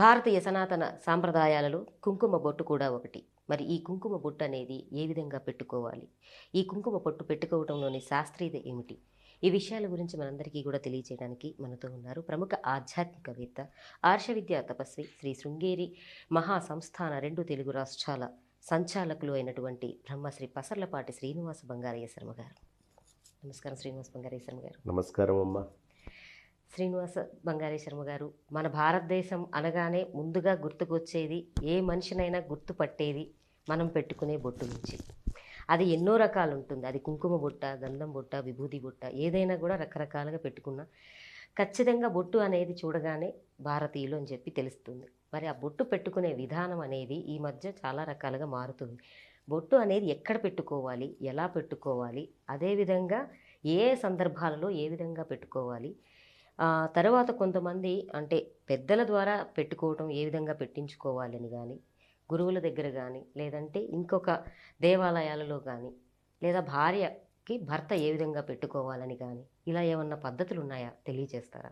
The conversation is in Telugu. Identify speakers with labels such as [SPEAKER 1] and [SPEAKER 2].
[SPEAKER 1] భారతీయ సనాతన సాంప్రదాయాలలో కుంకుమ బొట్టు కూడా ఒకటి. మరి ఈ కుంకుమ బొట్టు అనేది ఏ విధంగా పెట్టుకోవాలి? ఈ కుంకుమ బొట్టు పెట్టుకోవడంలోని శాస్త్రీయత ఏమిటి? ఈ విషయాల గురించి మనందరికీ కూడా తెలియజేయడానికి మనతో ఉన్నారు ప్రముఖ ఆధ్యాత్మికవేత్త ఆర్షవిద్యా తపస్వి శ్రీ శృంగేరి మహా సంస్థాన రెండు తెలుగు రాష్ట్రాల సంచాలకులు అయినటువంటి బ్రహ్మశ్రీ పసర్లపాటి శ్రీనివాస బంగారయ్య శర్మ గారు. నమస్కారం శ్రీనివాస బంగారయ్య శర్మ గారు.
[SPEAKER 2] నమస్కారం అమ్మా.
[SPEAKER 1] శ్రీనివాస బంగారీ శర్మ గారు మన భారతదేశం అనగానే ముందుగా గుర్తుకొచ్చేది ఏ మనిషినైనా గుర్తుపట్టేది మనం పెట్టుకునే బొట్టు నుంచి. అది ఎన్నో రకాలు ఉంటుంది. అది కుంకుమ బొట్ట గంధం బొట్ట విభూది బొట్ట ఏదైనా కూడా రకరకాలుగా పెట్టుకున్నా ఖచ్చితంగా బొట్టు అనేది చూడగానే భారతీయులు అని చెప్పి తెలుస్తుంది. మరి ఆ బొట్టు పెట్టుకునే విధానం అనేది ఈ మధ్య చాలా రకాలుగా మారుతుంది. బొట్టు అనేది ఎక్కడ పెట్టుకోవాలి ఎలా పెట్టుకోవాలి అదేవిధంగా ఏ సందర్భాలలో ఏ విధంగా పెట్టుకోవాలి తర్వాత కొంతమంది అంటే పెద్దల ద్వారా పెట్టుకోవటం ఏ విధంగా పెట్టించుకోవాలని కానీ గురువుల దగ్గర కానీ లేదంటే ఇంకొక దేవాలయాలలో కానీ లేదా భార్యకి భర్త ఏ విధంగా పెట్టుకోవాలని కానీ ఇలా ఏమన్నా పద్ధతులు ఉన్నాయా తెలియజేస్తారా